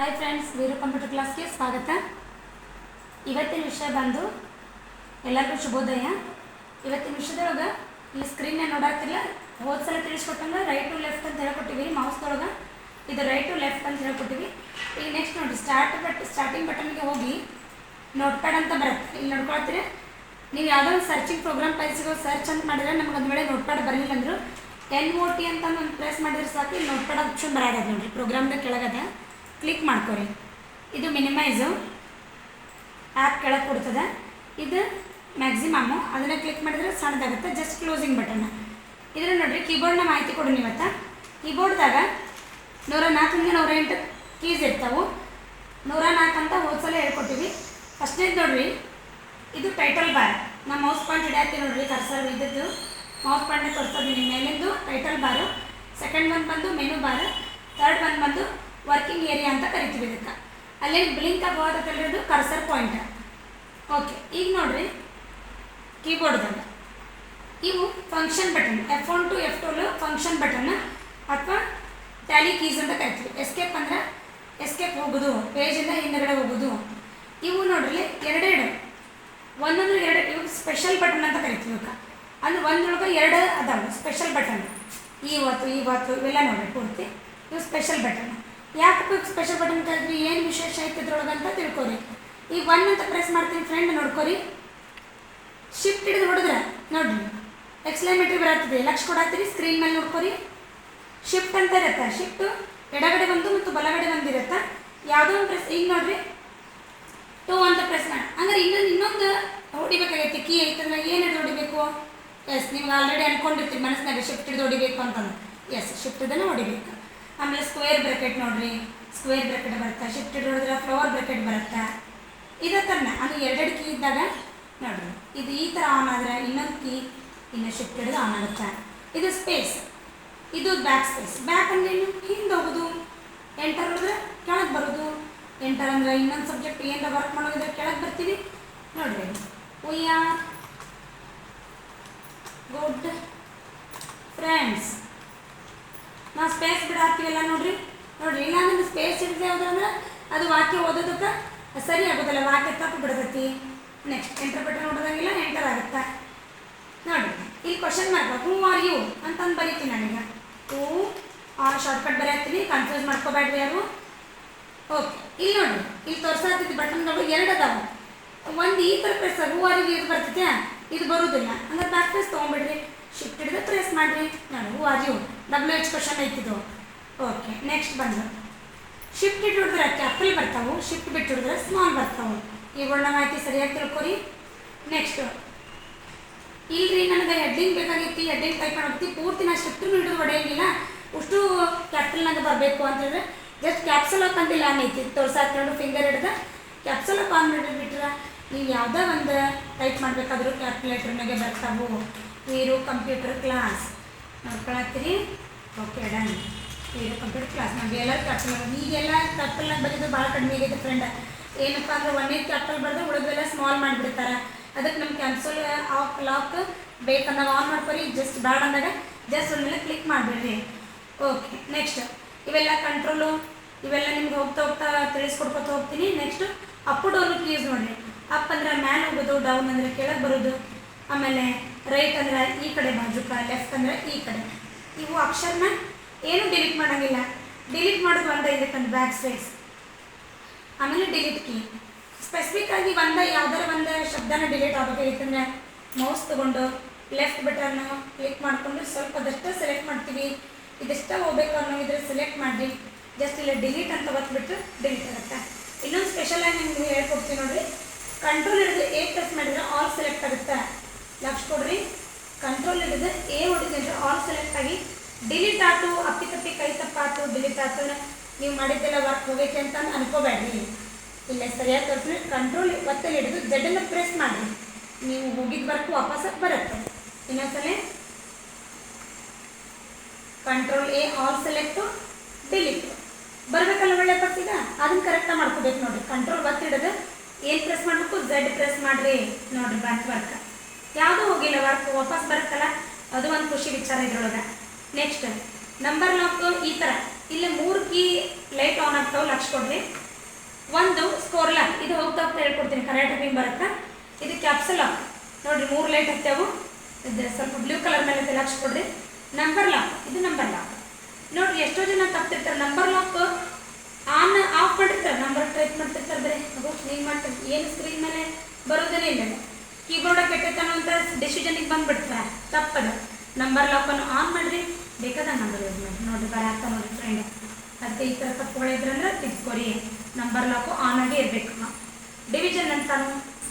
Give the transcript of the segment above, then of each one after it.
Hi friends Veeru computer ಕ್ಲಾಸ್ಗೆ ಸ್ವಾಗತ. ಇವತ್ತಿನ ವಿಷಯ ಬಂದು ಎಲ್ಲರಿಗೂ ಶುಭೋದಯ. ಇವತ್ತಿನ ವಿಷಯದೊಳಗೆ ಈ ಸ್ಕ್ರೀನ್ನ ನೋಡಾತಿಲ್ಲ, ಹೋದ ಸಲ ತಿಳಿಸ್ಕೊಟ್ಟಂಗೆ ರೈಟ್ ಟು ಲೆಫ್ಟ್ ಅಂತ ಹೇಳ್ಕೊಟ್ಟಿವಿ ಮೌಸ್ದೊಳಗೆ ಇದು ರೈಟ್ ಟು ಲೆಫ್ಟ್ ಅಂತ ಹೇಳ್ಕೊಟ್ಟಿವಿ. ಈಗ ನೆಕ್ಸ್ಟ್ ನೋಡಿ ಸ್ಟಾರ್ಟ್ ಬಟ್ ಸ್ಟಾರ್ಟಿಂಗ್ ಬಟನ್ಗೆ ಹೋಗಿ ನೋಟ್ ಪ್ಯಾಡ್ ಅಂತ ಬರುತ್ತೆ. ಇಲ್ಲಿ ನೋಡ್ಕೊಳ್ತೀರಿ. ನೀವು ಯಾವುದೋ ಒಂದು ಸರ್ಚಿಂಗ್ ಪ್ರೋಗ್ರಾಮ್ ಪೈಸಿಗೆ ಸರ್ಚ್ ಅಂತ ಮಾಡಿದ್ರೆ ನಮ್ಗೆ ಒಂದು ವೇಳೆ ನೋಟ್ ಬರಲಿಲ್ಲ ಅಂದರು ಎನ್ ಓ ಟಿ ಅಂತ ಒಂದು ಪ್ರೆಸ್ ಮಾಡಿದ್ರೆ ಸಾಕು, ಇಲ್ಲಿ ನೋಟ್ ಆಪ್ಷನ್ ಬರೋದ ನೋಡಿರಿ ಪ್ರೋಗ್ರಾಮ್ದ ಕೆಳಗದ. ಕ್ಲಿಕ್ ಮಾಡ್ಕೊರಿ. ಇದು ಮಿನಿಮೈಸು ಆ್ಯಪ್ ಕೆಳಗೆ ಕೊಡ್ತದೆ. ಇದು ಮ್ಯಾಕ್ಸಿಮಮ್ಮು ಅದನ್ನು ಕ್ಲಿಕ್ ಮಾಡಿದ್ರೆ ಸಣ್ಣದಾಗುತ್ತೆ. ಜಸ್ಟ್ ಕ್ಲೋಸಿಂಗ್ ಬಟನ್ ಇದನ್ನು ನೋಡಿರಿ ಕೀಬೋರ್ಡ್ನ ಮಾಹಿತಿ ಕೊಡು ಇವತ್ತ ಕೀಬೋರ್ಡ್ದಾಗ ನೂರ ನಾಲ್ಕರಿಂದ ನೂರ ಎಂಟು ಕೀಸ್ ಇರ್ತಾವೆ. ನೂರ ನಾಲ್ಕು ಅಂತ ಹೋದ್ಸಲ ಹೇಳ್ಕೊಟ್ಟಿವಿ. ಫಸ್ಟ್ನೇದು ನೋಡ್ರಿ, ಇದು ಟೈಟಲ್ ಬಾರ್ ನಮ್ಮ ಮೌಸ್ ಪಾಯಿಂಟ್ ಹಿಡಿಯತ್ತೀನಿ ನೋಡ್ರಿ ಕರ್ಸರ್ ಇದ್ದದ್ದು. ಮೌಸ್ ಪಾಯಿಂಟ್ನ ತೋರಿಸ್ತಿದ್ದೀನಿ ಮೇಲಿಂದು ಟೈಟಲ್ ಬಾರು ಸೆಕೆಂಡ್ ಒಂದು ಬಂದು ಮೆನು ಬಾರ್ ಥರ್ಡ್ ಒಂದು ಬಂದು ವರ್ಕಿಂಗ್ ಏರಿಯಾ ಅಂತ ಕರಿತೀವಿ ಇದಕ್ಕೆ. ಅಲ್ಲಿ ಬ್ಲಿಂಕ್ ಆಗೋದಲ್ಲಿರೋದು ಕರ್ಸರ್ ಪಾಯಿಂಟ್ ಓಕೆ ಈಗ ನೋಡ್ರಿ. ಕೀಬೋರ್ಡ್ದಾಗ ಇವು function button F one to F toll function button ಅಥವಾ ಟ್ಯಾಲಿ ಕೀಸ್ ಅಂತ ಕರಿತೀವಿ. ಎಸ್ಕೇಪ್ ಅಂದ್ರೆ ಎಸ್ಕೇಪ್ ಹೋಗೋದು ಪೇಜಿಂದ ಹಿಂದಗಡೆ ಹೋಗೋದು. ಇವು ನೋಡ್ರಿ ಎರಡೆರಡು ಒಂದೊಂದು ಎರಡು, ಇವು ಸ್ಪೆಷಲ್ ಬಟನ್ ಅಂತ ಕರಿತೀವಿ ಇವಕ್ಕೆ. ಅಂದ್ರೆ ಒಂದೊಳಗೆ ಎರಡು ಅದಾವೆ ಸ್ಪೆಷಲ್ ಬಟನ್ ಇವತ್ತು ಇವತ್ತು ಇವೆಲ್ಲ ನೋಡ್ರಿ ಪೂರ್ತಿ. ಇವು ಸ್ಪೆಷಲ್ ಬಟನ್ ಯಾಕಪ್ಪ ಸ್ಪೆಷಲ್ ಬಟನ್ ಕರಿದ್ವಿ ಏನು ವಿಶೇಷ ಐತೆ ಇದ್ರೊಳಗೆ ಅಂತ ತಿಳ್ಕೊರಿ. ಈಗ ಒನ್ ಅಂತ ಪ್ರೆಸ್ ಮಾಡ್ತೀನಿ ಫ್ರೆಂಡ್ ನೋಡ್ಕೊರಿ. ಶಿಫ್ಟ್ ಹಿಡಿದು ಹೊಡೆದ್ರೆ ನೋಡ್ರಿ. ಎಕ್ಸ್ಲೈಮೆಟ್ರಿ ಬರತ್ತದೆ. ಲಕ್ಷ ಕೊಡತ್ತೀರಿ ಸ್ಕ್ರೀನ್ ಮೇಲೆ ನೋಡ್ಕೊರಿ. ಶಿಫ್ಟ್ ಅಂತ ಇರುತ್ತೆ? ಶಿಫ್ಟ್ ಎಡಗಡೆ ಬಂದು ಮತ್ತು ಬಲಗಡೆ ಒಂದು ಇರುತ್ತೆ ಯಾವುದೋ ಒಂದು ಪ್ರೆಸ್ ಈಗ ನೋಡ್ರಿ. ಟೂ ಅಂತ ಪ್ರೆಸ್ ಮಾಡಿ ಅಂದ್ರೆ ಇನ್ನೊಂದು ಇನ್ನೊಂದು ಹೊಡಿಬೇಕಾಗೈತಿ. ಕೀ ಐತಂದ್ರೆ ಏನು ಹಿಡಿದು ಹೊಡಿಬೇಕು? ಎಸ್ ನೀವು ಆಲ್ರೆಡಿ ಅನ್ಕೊಂಡಿರ್ತೀವಿ ಮನಸ್ಸಿನಾಗ ಶಿಫ್ಟ್ ಹಿಡಿದು ಹೊಡಿಬೇಕು ಅಂತಂದ್ರೆ ಎಸ್ ಶಿಫ್ಟ್ ಇದನ್ನು ಹೊಡಿಬೇಕು. ಆಮೇಲೆ ಸ್ಕ್ವೇರ್ ಬ್ರಾಕೆಟ್ ನೋಡ್ರಿ. ಸ್ಕ್ವೇರ್ ಬ್ರಾಕೆಟ್ ಬರುತ್ತೆ? ಶಿಫ್ಟ್ ಹಿಡಿದು ಹೊಡೆದ್ರೆ ಫ್ಲವರ್ ಬ್ರಾಕೆಟ್ ಬರುತ್ತೆ? ಇದೇ ಥರನೇ ಅದು ಎರಡೆರಡು ಕೀ ಇದ್ದಾಗ ನೋಡ್ರಿ. ಇದು ಈ ಥರ ಆನ್ ಆದರೆ ಇನ್ನೊಂದು ಕೀ ಇನ್ನು ಶಿಫ್ಟ್ ಹಿಡಿದು ಆನ್ ಆಗುತ್ತೆ. ಇದು ಸ್ಪೇಸ್ ಇದು ಬ್ಯಾಕ್ ಸ್ಪೇಸ್ ಬ್ಯಾಕ್ ಅಂದ್ರೆ ಹಿಂದೆ ಹೋಗೋದು. ಎಂಟರ್ ಹೊಡೆದ್ರೆ ಕೆಳಗೆ ಬರೋದು. ಎಂಟರ್ ಅಂದ್ರೆ ಇನ್ನೊಂದು ಸಬ್ಜೆಕ್ಟ್ ಏನಾರ ವರ್ಕ್ ಮಾಡೋದಿದ್ರೆ ಕೆಳಗೆ ಬರ್ತೀವಿ. ನೋಡ್ರಿ. ಆರ್ ಗುಡ್ ಫ್ರೆಂಡ್ಸ್ ನಾವು ಸ್ಪೇಸ್ ಬಿಡಾಕ್ತೀವಲ್ಲ ನೋಡ್ರಿ. ನೋಡ್ರಿ ಇಲ್ಲ ಅಂದ್ರೆ ಸ್ಪೇಸ್ ಇಡದೆ ಅಂದ್ರೆ ಅದು ವಾಕ್ಯ ಓದೋದಕ್ಕೆ ಸರಿ ಆಗೋದಿಲ್ಲ. ವಾಕ್ಯ ತಪ್ಪು ಬಿಡ್ತೈತಿ. ನೆಕ್ಸ್ಟ್ ಎಂಟರ್ ಬಟನ್ ನೋಡೋದಂಗಿಲ್ಲ ಎಂಟರ್ ಆಗುತ್ತೆ? ನೋಡ್ರಿ, ಇಲ್ಲಿ question mark who are you ಅಂತಂದು ಬರೀತೀನಿ ನನಗೆ. ಹೂ ಆರ್ ಶಾರ್ಟ್ಕಟ್ ಬರೆಯತ್ತೀನಿ ಕನ್ಫ್ಯೂಸ್ ಮಾಡ್ಕೋಬೇಡ್ರಿ ಯಾರು? ಓಕೆ ಇಲ್ಲಿ ನೋಡ್ರಿ, ಇಲ್ಲಿ ಬಟನ್ ಬಟನ್ಗಳು ಎರಡು ಅದಾವೆ. ಒಂದು ಈ ಥರ ಪ್ರೆಸ್ ಹೂ ಆರ್ ಯು ಇದು ಬರ್ತೈತೆ ಇದು ಬರೋದಿಲ್ಲ. ಅಂದ್ರೆ ಬ್ಯಾಕ್ ಪ್ರೆಸ್ ತೊಗೊಂಬಿಡ್ರಿ. ಶಿಫ್ಟ್ ಹಿಡಿದು ಪ್ರೆಸ್ ಮಾಡಿರಿ. ನಾನು are you W H question ಐತಿದು. Okay next ಬಂದು. ಶಿಫ್ಟ್ ಇಟ್ಟು ಹಿಡಿದ್ರೆ ಕ್ಯಾಪಿಟಲ್ ಬರ್ತಾವೆ. ಶಿಫ್ಟ್ ಬಿಟ್ಟು ಹಿಡಿದ್ರೆ ಸ್ಮಾಲ್ ಬರ್ತಾವೆ. ಇವುಗಳನ್ನ ಮಾಹಿತಿ ಸರಿಯಾಗಿ ತಿಳ್ಕೊರಿ. ನೆಕ್ಸ್ಟ್ ಇಲ್ರಿ, ನನಗೆ ಹೆಡ್ಡಿಂಗ್ ಬೇಕಾಗಿತ್ತು ಹೆಡ್ಡಿಂಗ್ ಟೈಪ್ ಮಾಡಿ ಪೂರ್ತಿ ನಾ ಶಿಫ್ಟ್ ಹಿಡಿದು ಹೊಡೆಯಂಗಿಲ್ಲ. ಅಷ್ಟು ಕ್ಯಾಪಿಟಲ್ನಾಗ ಬರಬೇಕು ಅಂತಂದ್ರೆ ಜಸ್ಟ್ ಕ್ಯಾಪ್ಸಲ್ ಅಪ್ ಅಂತಿಲ್ಲ ಅನ್ನೈತಿ. ತೋರ್ಸಾಕೊಂಡು ಫಿಂಗರ್ ಹಿಡ್ದು ಕ್ಯಾಪ್ಸಲ್ ಅಪ್ ಆನ್ ಬಿಟ್ರೆ ನೀವು ಯಾವುದೇ ಒಂದು ಟೈಪ್ ಮಾಡಬೇಕಾದ್ರೂ ಕ್ಯಾಲ್ಕುಲೇಟರ್ನಾಗೆ ಬರ್ತಾವು. Veeru computer class ನೋಡ್ಕೊಳತ್ತೀರಿ okay done Veeru computer class ನಮಗೆ ಎಲ್ಲರೂ ಕ್ಯಾಪ್ಟಲ್ ಈಗೆಲ್ಲ ಕ್ಯಾಪ್ಟಲ್ನಾಗ ಬರೀದು ಭಾಳ ಕಡಿಮೆ ಆಗೈತೆ ಫ್ರೆಂಡ್ ಏನಪ್ಪ ಅಂದ್ರೆ ಒಂದೇ ಕ್ಯಾಪ್ಟಲ್ ಬರೆದು ಉಳಿದೆಲ್ಲ ಸ್ಮಾಲ್ ಮಾಡಿಬಿಡ್ತಾರೆ. ಅದಕ್ಕೆ ನಮ್ಮ ಕ್ಯಾನ್ಸಲ್ ಆಫ್ ಲಾಕ್ ಬೇಕಂದಾಗ ಆನ್ ಮಾಡ್ಕೊರಿ. ಜಸ್ಟ್ ಬ್ಯಾಡ್ ಅಂದಾಗ ಜಸ್ಟ್ ಒಂದ್ಮೇಲೆ ಕ್ಲಿಕ್ ಮಾಡಿಬಿಡ್ರಿ. ಓಕೆ ನೆಕ್ಸ್ಟ್ ಇವೆಲ್ಲ ಕಂಟ್ರೋಲು ಇವೆಲ್ಲ ನಿಮ್ಗೆ ಹೋಗ್ತಾ ಹೋಗ್ತಾ ತಿಳಿಸ್ಕೊಡ್ಕೊತ ಹೋಗ್ತೀನಿ. ನೆಕ್ಸ್ಟ್ ಅಪ್ ಡೌನ್ ಕೀಸ್ ನೋಡಿರಿ. ಅಪ್ ಅಂದ್ರೆ ಮ್ಯಾಲೆ ಹೋಗೋದು ಡೌನ್ ಅಂದರೆ ಕೆಳಗೆ ಬರೋದು. ಆಮೇಲೆ ರೈಟ್ ಅಂದ್ರೆ ಈ ಕಡೆ ಬಾಜುಕ ಲೆಫ್ಟ್ ಅಂದ್ರೆ ಈ ಕಡೆ. ಇವು ಅಕ್ಷರನ ಏನು ಡಿಲೀಟ್ ಮಾಡೋಂಗಿಲ್ಲ. ಡಿಲೀಟ್ ಮಾಡೋದು ಒಂದ ಇದಕ್ಕಂದ್ರೆ ಬ್ಯಾಕ್ ಸ್ಪೇಸ್ ಆಮೇಲೆ ಡಿಲೀಟ್ ಕೀ ಸ್ಪೆಸಿಫಿಕ್ ಆಗಿ ಒಂದ, ಯಾವ್ದಾರ ಒಂದು ಶಬ್ದನ ಡಿಲೀಟ್ ಆಗಬೇಕಾಗಿತ್ತಂದ್ರೆ ಮೌಸ್ ತಗೊಂಡು ಲೆಫ್ಟ್ ಬಟನ್ ಕ್ಲಿಕ್ ಮಾಡಿಕೊಂಡು ಸ್ವಲ್ಪ ಅದಷ್ಟೇ ಸೆಲೆಕ್ಟ್ ಮಾಡ್ತೀವಿ. ಇದೆಷ್ಟ ಹೋಗ್ಬೇಕು ಅನ್ನೋ ಇದ್ರೆ ಸೆಲೆಕ್ಟ್ ಮಾಡಿ. ಜಸ್ಟ್ ಇಲ್ಲ ಡಿಲೀಟ್ ಅಂತ ಒತ್ಬಿಟ್ಟು ಡಿಲೀಟ್ ಆಗುತ್ತೆ. ಇನ್ನೊಂದು ಸ್ಪೆಷಲ್ ಆಗಿ ನಿಮ್ಗೆ ಹೇಳ್ಕೊಡ್ತೀನಿ ನೋಡ್ರಿ. ಕಂಟ್ರೋಲ್ ಹಿಡಿದು ಎ ಪ್ರೆಸ್ ಮಾಡಿದ್ರೆ ಆಲ್ ಸೆಲೆಕ್ಟ್ ಆಗುತ್ತೆ. ಲಕ್ಷ ಕೊಡ್ರಿ. ಕಂಟ್ರೋಲ್ ಹಿಡಿದು ಎ ಹೊಡಿದ್ರೆ ಆಲ್ ಸೆಲೆಕ್ಟ್ ಆಗಿ ಡಿಲೀಟ್ ಆಯ್ತು ಅಪ್ಪಿ ತಪ್ಪಿ, ಕೈ ತಪ್ಪಾಯ್ತು ಡಿಲೀಟ್ ಆಯ್ತು ನೀವು ಮಾಡಿದ್ದೆಲ್ಲ ವರ್ಕ್ ಹೋಗೈತೆ ಅಂತ ಅನ್ಕೋಬೇಡ್ರಿ. ಇಲ್ಲ ಸರಿಯಾಗಿ ತೋರಿಸಿ ಕಂಟ್ರೋಲ್ ಒತ್ತಲ್ಲಿ ಹಿಡಿದು ಜಡ್ಡನ್ನು ಪ್ರೆಸ್ ಮಾಡಿರಿ. ನೀವು ಹೋಗಿದ್ದ ವರ್ಕ್ ವಾಪಸ್ ಬರುತ್ತೆ. ಇನ್ನೊಂದ್ಸಲ control A all select delete ಬರಬೇಕಲ್ಲ ಒಳ್ಳೆ ಈಗ? ಅದನ್ನ ಕರೆಕ್ಟಾಗಿ ಮಾಡ್ಕೋಬೇಕು ನೋಡ್ರಿ. ಕಂಟ್ರೋಲ್ ಒತ್ತಿ ಹಿಡಿದು ಏನು ಪ್ರೆಸ್ ಮಾಡಬೇಕು ಝೆಡ್ ಪ್ರೆಸ್ ಮಾಡಿರಿ. ನೋಡ್ರಿ ಬ್ಯಾಕ್ ವರ್ಕ್ ಯಾವುದೂ ಹೋಗಿಲ್ಲ ವರ್ಕ್ ವಾಪಸ್ ಬರುತ್ತಲ್ಲ? ಅದು ಒಂದು ಖುಷಿ ವಿಚಾರ ಇದ್ರೊಳಗೆ. ನೆಕ್ಸ್ಟ್ ನಂಬರ್ ಲಾಕ್ ಈ ಥರ ಇಲ್ಲಿ ಮೂರು ಕೀ ಲೈಟ್ ಆನ್ ಆಗ್ತಾವೆ ಲಕ್ಷ ಕೊಡ್ರಿ ಒಂದು ಸ್ಕೋರ್ ಲಾಕ್ ಇದು ಹೋಗ್ತಾ ಹೋಗ್ತಾ ಹೇಳ್ಕೊಡ್ತೀನಿ ಕರೆಕ್ಟ್ ಟೈಪಿಂಗ್ ಬರುತ್ತೆ? ಇದು ಕ್ಯಾಪ್ಸಲ್ ಲಾಕ್ ನೋಡ್ರಿ, ಮೂರು ಲೈಟ್ ಹತ್ತಾವು. ಇದು ಸ್ವಲ್ಪ ಬ್ಲೂ ಕಲರ್ ಮೇಲೆ ಲಕ್ಷ ಕೊಡ್ರಿ ನಂಬರ್ ಲಾಕ್ ಇದು ನಂಬರ್ ಲಾಕ್ ನೋಡ್ರಿ, ಎಷ್ಟೋ ಜನ ತಪ್ಪಿರ್ತಾರೆ ನಂಬರ್ ಲಾಕ್ ಆನ್ ಆಫ್ ಮಾಡಿರ್ತಾರೆ. ನಂಬರ್ ಟೈಪ್ ಮಾಡ್ತಿರ್ತಾರೆ ಬರೀ. ಅದು ಸ್ಕ್ರೀನ್ ಮಾಡ್ತಾರೆ. ಏನು ಸ್ಕ್ರೀನ್ ಮೇಲೆ ಬರೋದೇನೇ ಇಲ್ಲ ಕೀಬೋರ್ಡ್ ಕೆಟ್ಟೈತೆ ಅನ್ನೋಂಥ ಡಿಸಿಷನಿಗೆ ಬಂದ್ಬಿಡ್ತಾರೆ ತಪ್ಪದು ನಂಬರ್ ಲಾಕನ್ನು ಆನ್ ಮಾಡಿರಿ. ಬೇಕಾದ ನಂಬರ್ ಯೂಸ್ ಮಾಡಿ ನೋಡ್ರಿ, ಬರ ನೋಡಿ ಫ್ರೆಂಡ್ ಅದಕ್ಕೆ ಈ ಥರ ತಪ್ಪುಗಳಿದ್ರಂದ್ರೆ ತಿದ್ಕೊರಿ. ನಂಬರ್ ಲಾಕು ಆನ್ ಆಗೇ ಇರಬೇಕು. ಡಿವಿಷನ್ ಅಂತಾನು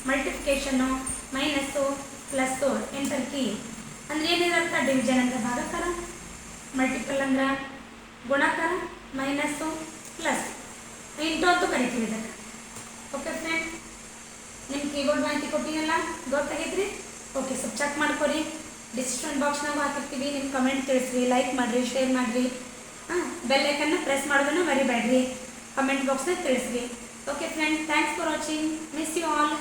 multiplication minus plus enter key ಅಂದ್ರೆ ಅರ್ಥ? ಡಿವಿಷನ್ ಅಂದ್ರೆ ಭಾಗಕಾರ. ಮಲ್ಟಿಪಲ್ ಅಂದ್ರೆ ಗುಣಕರ. ಮೈನಸ್ಸು ಪ್ಲಸ್ ಇಂಟು ಅಂತ ಕರಿತೀವಿ ಇದಕ್ಕೆ. ಓಕೆ ಫ್ರೆಂಡ್ ನಿಮ್ಮ ಕೀಬೋರ್ಡ್ ಮಾಹಿತಿ ಕೊಟ್ಟಿನಲ್ಲ? ಗೊತ್ತಾಗೈತ್ರಿ ಓಕೆ ಸ್ವಲ್ಪ ಚೆಕ್ ಮಾಡ್ಕೊರಿ. ಡಿಸ್ಕ್ರಿಪ್ಷನ್ ಬಾಕ್ಸ್ನಾಗ ಹಾಕಿರ್ತೀವಿ. ನಿಮ್ಮ ಕಮೆಂಟ್ ತಿಳಿಸ್ರಿ ಲೈಕ್ ಮಾಡಿರಿ ಶೇರ್ ಮಾಡಿರಿ. ಹಾಂ ಬೆಲ್ ಐಕನ್ನ ಪ್ರೆಸ್ ಮಾಡೋದನ್ನು ಮರಿಬೇಡ್ರಿ. ಕಮೆಂಟ್ ಬಾಕ್ಸ್ನಾಗ ತಿಳಿಸ್ರಿ. Okay friend thanks for watching miss you all